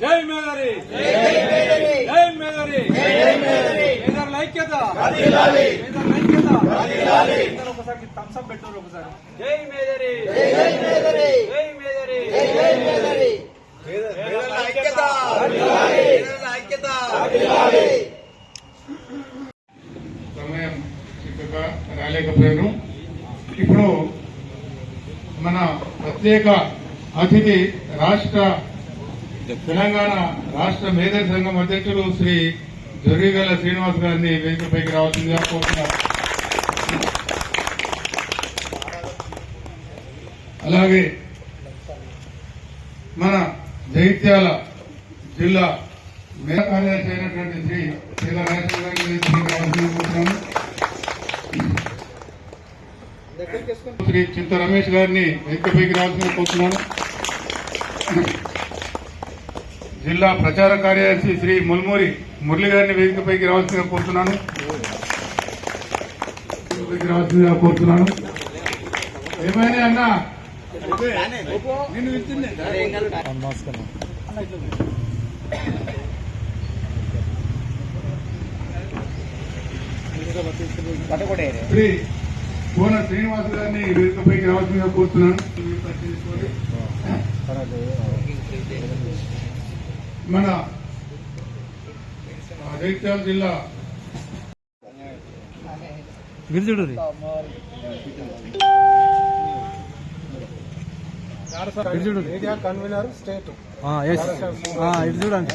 జై మేదరి జై మేదరి మేదర్ల ఐక్యత మేదర్ల ఐక్యత అందరూ ఒకసారి థమ్స్ అప్ పెట్టారు ఒకసారి జై మేదరి జై మేదరి మేదర్ల ఐక్యత మేదర్ల ఐక్యత రాలేకపోయాను ఇప్పుడు మన ప్రత్యేక అతిథి రాష్ట్ర తెలంగాణ రాష్ట్ర మేధా సంఘం అధ్యక్షులు శ్రీ జొర్రిగల శ్రీనివాస్ గారిని వేదికపైకి రావాల్సిందిగా కోరుతున్నారు అలాగే మన జైత్యాల జిల్లా మేధా కార్యదర్శి అయినటువంటి శ్రీ శ్రీల రాజేశ్వర గారిని వేదికపైకి రావాల్సిందిగా శ్రీ చింత రమేష్ గారిని వేదికపైకి రావాల్సిందిగా కోరుతున్నాను. జిల్లా ప్రచార కార్యదర్శి శ్రీ ముల్మూరి మురళి గారిని వేదికపైకి రావాల్సిందిగా కోరుతున్నాను. రావాల్సిందిగా కోరుతున్నాను. ఏమైనా అన్నా? శ్రీ కోన శ్రీనివాస్ గారిని వేదికపైకి రావాల్సిందిగా కోరుతున్నాను. మన జగిత్యాల జిల్లా మీడియా కన్వీనర్ స్టేట్. చూడండి.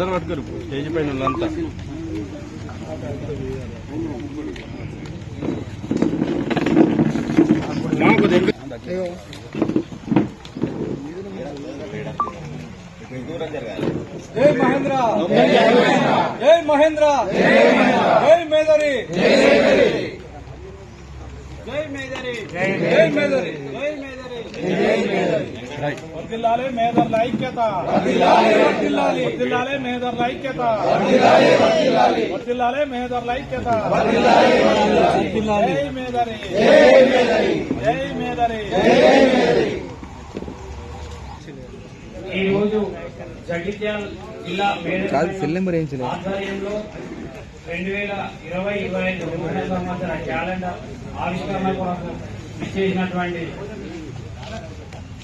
అందరు పట్టుకోరు. స్టేజ్ పైన వాళ్ళంతా. మహేంద్ర. జై మహేంద్ర. జై మేదరి. జై మేదరి. జై మేదరి. వర్దిల్లాలే మేదర్ల ఐక్యత వర్దిల్లాలి మేదర్ల ఐక్యత వర్దిల్లాలే మేదర్ల ఐక్యత జై మేదరి జై మేదరి ఈ రోజు జగిత్యాల జిల్లా ఆధ్వర్యంలో రెండు వేల ఇరవై ఇరవై ఐదు సంవత్సర క్యాలెండర్ ఆవిష్కరణ కొరకు ఇచ్చేసినటువంటి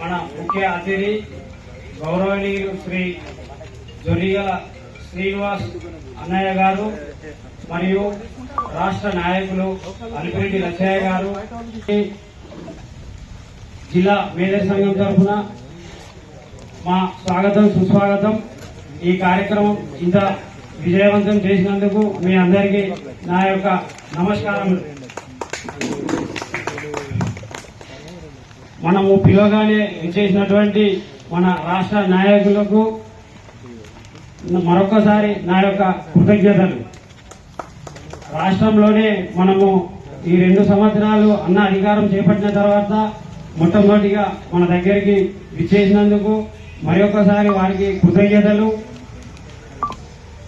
మన ముఖ్య అతిథి గౌరవనీయులు శ్రీ జొరియల శ్రీనివాస్ అన్నయ్య గారు మరియు రాష్ట్ర నాయకులు అలిపిరెడ్డి లచ్చయ్య గారు జిల్లా మేధా సంఘం తరఫున మా స్వాగతం సుస్వాగతం. ఈ కార్యక్రమం ఇంత విజయవంతం చేసినందుకు మీ అందరికీ నా యొక్క నమస్కారములు. మనము పిలవగానే విచ్చేసినటువంటి మన రాష్ట్ర నాయకులకు మరొకసారి నా యొక్క కృతజ్ఞతలు. రాష్ట్రంలోనే మనము ఈ రెండు సంవత్సరాలు అన్న అధికారం చేపట్టిన తర్వాత మొట్టమొదటిగా మన దగ్గరికి విచ్చేసినందుకు మరొకసారి వారికి కృతజ్ఞతలు.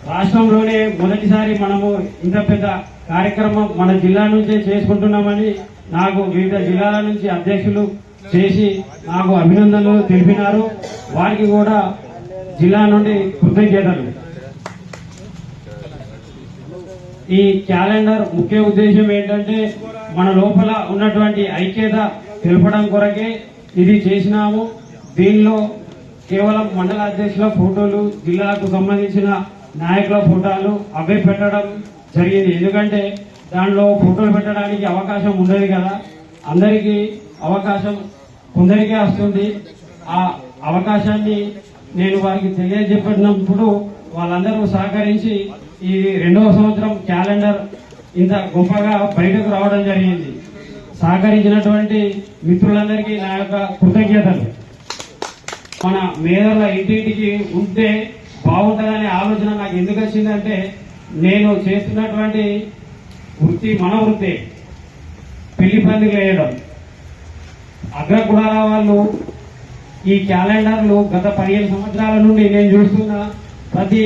రాష్ట్రంలోనే మొదటిసారి మనము ఇంత పెద్ద కార్యక్రమం మన జిల్లా నుంచే చేసుకుంటున్నామని నాకు వివిధ జిల్లాల నుంచి అధ్యక్షులు చేసి నాకు అభినందనలు తెలిపినారు. వారికి కూడా జిల్లా నుండి కృతజ్ఞతలు. ఈ క్యాలెండర్ ముఖ్య ఉద్దేశం ఏంటంటే మన లోపల ఉన్నటువంటి ఐక్యత తెలపడం కొరకే ఇది చేసినాము. దీనిలో కేవలం మండల అధ్యక్షుల ఫోటోలు జిల్లాకు సంబంధించిన నాయకుల ఫోటోలు అవే పెట్టడం జరిగింది. ఎందుకంటే దానిలో ఫోటోలు పెట్టడానికి అవకాశం ఉండదు కదా. అందరికీ అవకాశం కొందరికే వస్తుంది. ఆ అవకాశాన్ని నేను వారికి తెలియజెప్పినప్పుడు వాళ్ళందరూ సహకరించి ఈ రెండవ సంవత్సరం క్యాలెండర్ ఇంత గొప్పగా బయటకు రావడం జరిగింది. సహకరించినటువంటి మిత్రులందరికీ నా యొక్క కృతజ్ఞతలు. మన మేధల ఇంటింటికి ఉంటే బాగుంటుందనే ఆలోచన నాకు ఎందుకు వచ్చిందంటే నేను చేస్తున్నటువంటి వృత్తి మన వృత్తి. పెళ్ళి పందిలు వేయడం. అగ్ర కులాల వాళ్ళు ఈ క్యాలెండర్లు గత పదిహేను సంవత్సరాల నుండి నేను చూస్తున్న ప్రతి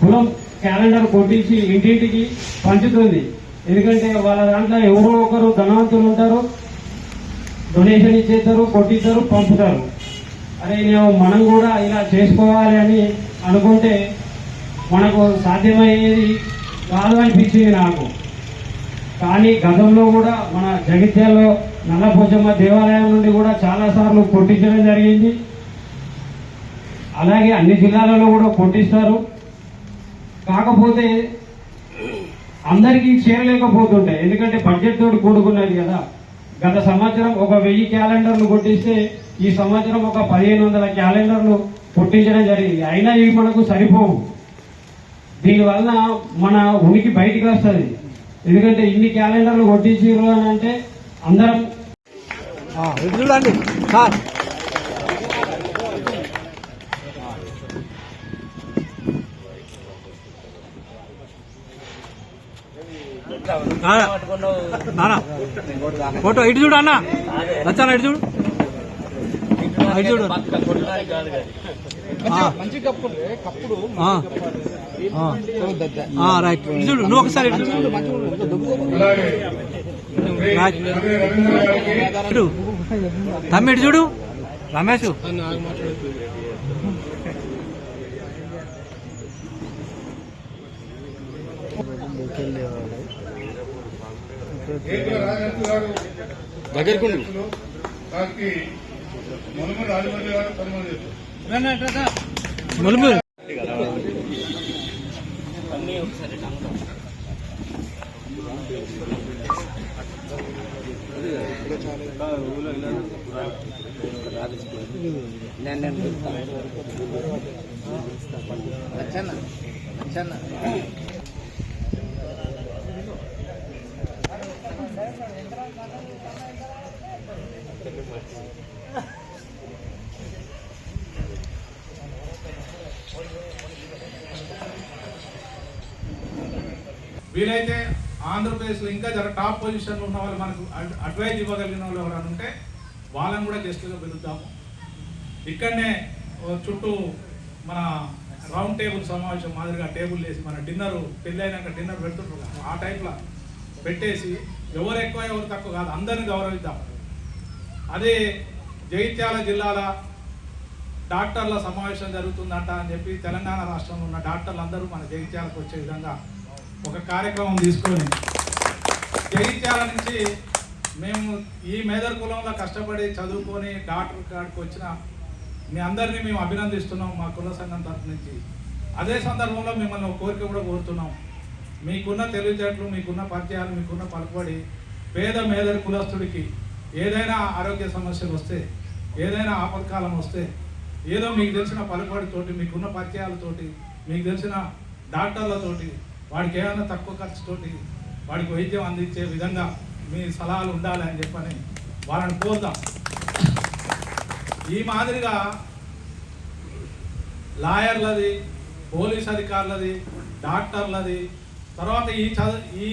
కులం క్యాలెండర్ కొట్టించి ఇంటింటికి పంచుతుంది. ఎందుకంటే వాళ్ళ దాంట్లో ఎవరో ఒకరు ధనవంతులు ఉంటారు డొనేషన్ ఇచ్చేస్తారు కొట్టిస్తారు పంపుతారు. అరే నేను మనం కూడా ఇలా చేసుకోవాలి అని అనుకుంటే మనకు సాధ్యమయ్యేది కాదు అనిపించింది నాకు. కానీ గతంలో కూడా మన జగిత్యాలలో నల్లపోచమ్మ దేవాలయం నుండి కూడా చాలా సార్లు కొట్టించడం జరిగింది. అలాగే అన్ని జిల్లాలలో కూడా కొట్టిస్తారు. కాకపోతే అందరికీ చేరలేకపోతుంటాయి. ఎందుకంటే బడ్జెట్ తోటి కూడుకున్నది కదా. గత సంవత్సరం ఒక వెయ్యి క్యాలెండర్లు కొట్టిస్తే ఈ సంవత్సరం ఒక పదిహేను వందల క్యాలెండర్లు కొట్టించడం జరిగింది. అయినా ఇవి మనకు సరిపోవు. దీనివల్ల మన ఉనికి బయటికి వస్తుంది. ఎందుకంటే ఇన్ని క్యాలెండర్లు కొట్టించారు అని అంటే అందరం చూడండి. సార్. ఫోటో ఇటు చూడు అన్న. నచ్చాలా ఇటు చూడు. ఇటు చూడు. ఆ. ఆ. ఆ. ఆ, రైట్ చూడు నువ్వు ఒకసారి ఇటు చూడు. రమేష్. దగ్గరికి వారికి మునుమ రాజమండ్రి గారు సన్మానిస్తారు ములుము వీలైతే ఆంధ్రప్రదేశ్లో ఇంకా జర టాప్ పొజిషన్లో ఉన్న వాళ్ళు మనకు అడ్- అడ్వైజ్ ఇవ్వగలిగిన వాళ్ళు ఎవరైనా ఉంటే వాళ్ళని కూడా గెస్ట్గా పిలుద్దాము. ఇక్కడనే చుట్టూ మన రౌండ్ టేబుల్ సమావేశం మాదిరిగా టేబుల్ వేసి మన డిన్నర్ పెళ్ళైనాక డిన్నర్ పెడుతుంటారు ఆ టైప్లో పెట్టేసి ఎవరు ఎక్కువ ఎవరు తక్కువ కాదు అందరిని గౌరవిద్దాం. అదే జగిత్యాల జిల్లాల డాక్టర్ల సమావేశం జరుగుతుందంట అని చెప్పి తెలంగాణ రాష్ట్రంలో ఉన్న డాక్టర్లు అందరూ మన జగిత్యాలకు వచ్చే విధంగా ఒక కార్యక్రమం తీసుకొని జగిత్యాల నుంచి మేము ఈ మేదర్ కులంలో కష్టపడి చదువుకొని డాక్టర్ కాడికి వచ్చిన మీ అందరినీ మేము అభినందిస్తున్నాం మా కుల సంఘం తరఫు నుంచి. అదే సందర్భంలో మిమ్మల్ని కోరిక కూడా కోరుతున్నాం. మీకున్న తెలివితేటలు మీకున్న పరిచయాలు మీకున్న పలుకుబడి పేద మేదర్ కులస్తుడికి ఏదైనా ఆరోగ్య సమస్యలు వస్తే ఏదైనా ఆపత్కాలం వస్తే ఏదో మీకు తెలిసిన పలుకుబడితోటి మీకున్న పరిచయాలతోటి మీకు తెలిసిన డాక్టర్లతోటి వాడికి ఏమైనా తక్కువ ఖర్చుతోటి వాడికి వైద్యం అందించే విధంగా మీ సలహాలు ఉండాలి అని చెప్పని వాళ్ళని కోరుదాం ఈ మాదిరిగా లాయర్లది పోలీస్ అధికారులది డాక్టర్లది తర్వాత ఈ చదువు ఈ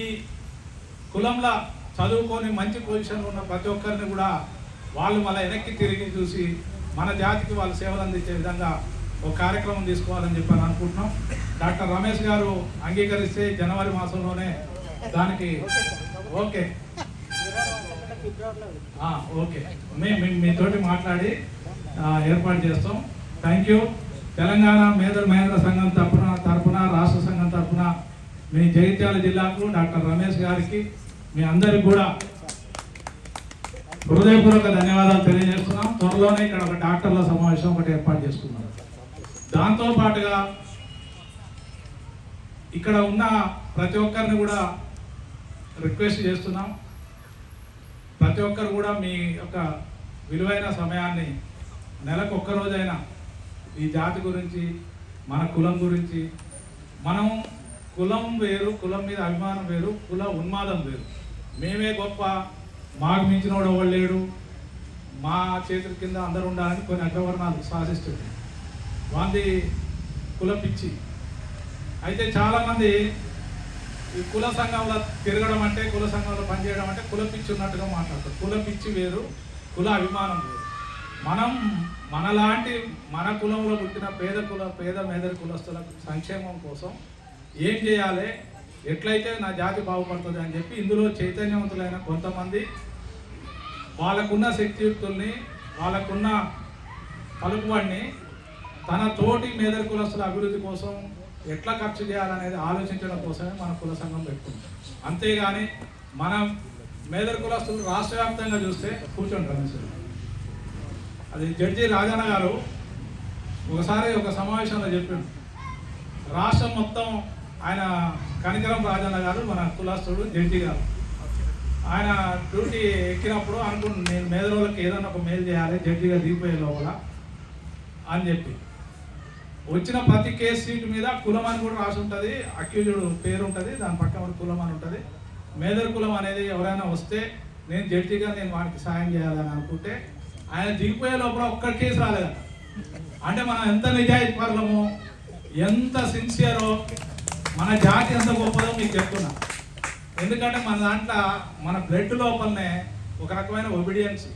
కులంలో చదువుకొని మంచి పొజిషన్లో ఉన్న ప్రతి ఒక్కరిని కూడా వాళ్ళు మళ్ళీ వెనక్కి తిరిగి చూసి మన జాతికి వాళ్ళు సేవలు అందించే విధంగా ఒక కార్యక్రమం తీసుకోవాలని చెప్పి అనుకుంటున్నాం డాక్టర్ రమేష్ గారు అంగీకరిస్తే జనవరి మాసంలోనే దానికి ఓకే. ఓకే. మేము మీతోటి మాట్లాడి ఏర్పాటు చేస్తాం. థ్యాంక్ యూ తెలంగాణ మేధర్ మహేంద్ర సంఘం తరపున తరపున రాష్ట్ర సంఘం తరఫున మీ జగిత్యాల జిల్లాకు డాక్టర్ రమేష్ గారికి మీ అందరికి కూడా హృదయపూర్వక ధన్యవాదాలు తెలియజేస్తున్నాం. త్వరలోనే ఇక్కడ ఒక డాక్టర్ల సమావేశం ఒకటి ఏర్పాటు చేసుకున్నాం దాంతో పాటుగా ఇక్కడ ఉన్న ప్రతి ఒక్కరిని కూడా రిక్వెస్ట్ చేస్తున్నాం. ప్రతి ఒక్కరు కూడా మీ యొక్క విలువైన సమయాన్ని నెలకు ఒక్క రోజైనా ఈ జాతి గురించి మన కులం గురించి మనం కులం వేరు కులం మీద అభిమానం వేరు కుల ఉన్మాదం వేరు. మేమే గొప్ప మాకు మించినోడు ఎవడు లేడు. మా చేతుల కింద అందరూ ఉండాలని కొన్ని అగ్రవర్ణాలు శాసిస్తుంది వాంది కుల పిచ్చి. అయితే చాలామంది ఈ కుల సంఘంలో తిరగడం అంటే కుల సంఘంలో పనిచేయడం అంటే కుల పిచ్చి ఉన్నట్టుగా మాట్లాడతారు. కుల పిచ్చి వేరు కుల అభిమానం వేరు. మనం మనలాంటి మన కులంలో పుట్టిన పేద కుల పేద మేదరి కులస్తుల సంక్షేమం కోసం ఏం చేయాలి ఎట్లయితే నా జాతి బాగుపడుతుంది అని చెప్పి ఇందులో చైతన్యవంతులైన కొంతమంది వాళ్ళకున్న శక్తియుక్తుల్ని వాళ్ళకున్న పలుకువాడిని తన తోటి మేదరి కులస్తుల అభివృద్ధి కోసం ఎట్లా ఖర్చు చేయాలనేది ఆలోచించడం కోసమే మన కుల సంఘం పెట్టుకుంటాం. అంతేగాని మనం మేదరి కులస్తులు రాష్ట్ర వ్యాప్తంగా చూస్తే కూర్చుంటారు రమేష్ అది జడ్జి రాజన్న గారు ఒకసారి ఒక సమావేశంలో చెప్పిండు రాష్ట్రం మొత్తం ఆయన కనికరం రాజన్న గారు మన కులస్తుడు జడ్జి గారు. ఆయన డ్యూటీ ఎక్కినప్పుడు అనుకున్న నేను మేదరోళ్ళకి ఏదైనా ఒక మేలు చేయాలి జడ్జిగా దిగిపోయే లోపల అని చెప్పి. వచ్చిన ప్రతి కేసు సీటు మీద కులం అని కూడా రాసి ఉంటుంది అక్యూజుడు పేరు ఉంటుంది దాని పక్కన కులం అని ఉంటుంది. మేదర్ కులం అనేది ఎవరైనా వస్తే నేను జడ్జిగా నేను వాడికి సాయం చేయాలని అనుకుంటే ఆయన దిగిపోయే లోపల ఒక్క కేసు రాలేదట. అంటే మనం ఎంత నిజాయితీ పరులమో ఎంత సిన్సియరో మన జాతి ఎంత గొప్పదో మీకు చెప్తున్నా. ఎందుకంటే మన దాంట్లో మన బ్లడ్ లోపలనే ఒక రకమైన ఒబిడియన్స్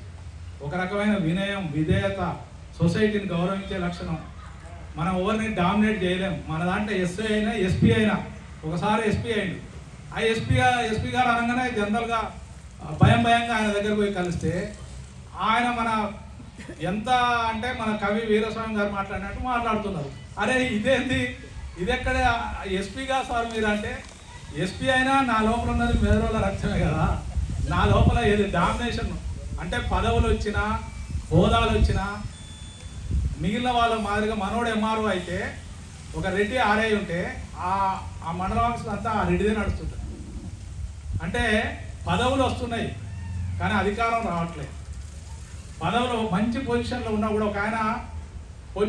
ఒక రకమైన వినయం విధేయత సొసైటీని గౌరవించే లక్షణం మనం ఎవరిని డామినేట్ చేయలేం. మన దాంట్లో ఎస్ఐ అయినా ఎస్పీ అయినా ఒకసారి ఎస్పీ అయిండు ఆ ఎస్పీ ఎస్పీ గారు అనగానే జనరల్గా భయం భయంగా ఆయన దగ్గర పోయి కలిస్తే ఆయన మన ఎంత అంటే మన కవి వీరస్వామి గారు మాట్లాడినట్టు మాట్లాడుతున్నారు. అరే ఇదేంది? ఇదెక్కడ? ఎస్పీగా సార్ మీరు అంటే ఎస్పీ అయినా నా లోపల ఉన్నది మేదరోళ్ళ రక్తమే కదా. నా లోపల ఏది డామినేషన్? అంటే పదవులు వచ్చినా హోదాలు వచ్చినా మిగిలిన వాళ్ళ మాదిరిగా మనోడు ఎంఆర్ఓ అయితే ఒక రెడ్డి ఆర్ఐ ఉంటే ఆ ఆ మండలం అంతా ఆ రెడ్డిదే నడుస్తుంటుంది అంటే పదవులు వస్తున్నాయి కానీ అధికారం రావట్లేదు. పదవులు మంచి పొజిషన్లో ఉన్నా కూడా ఒక ఆయన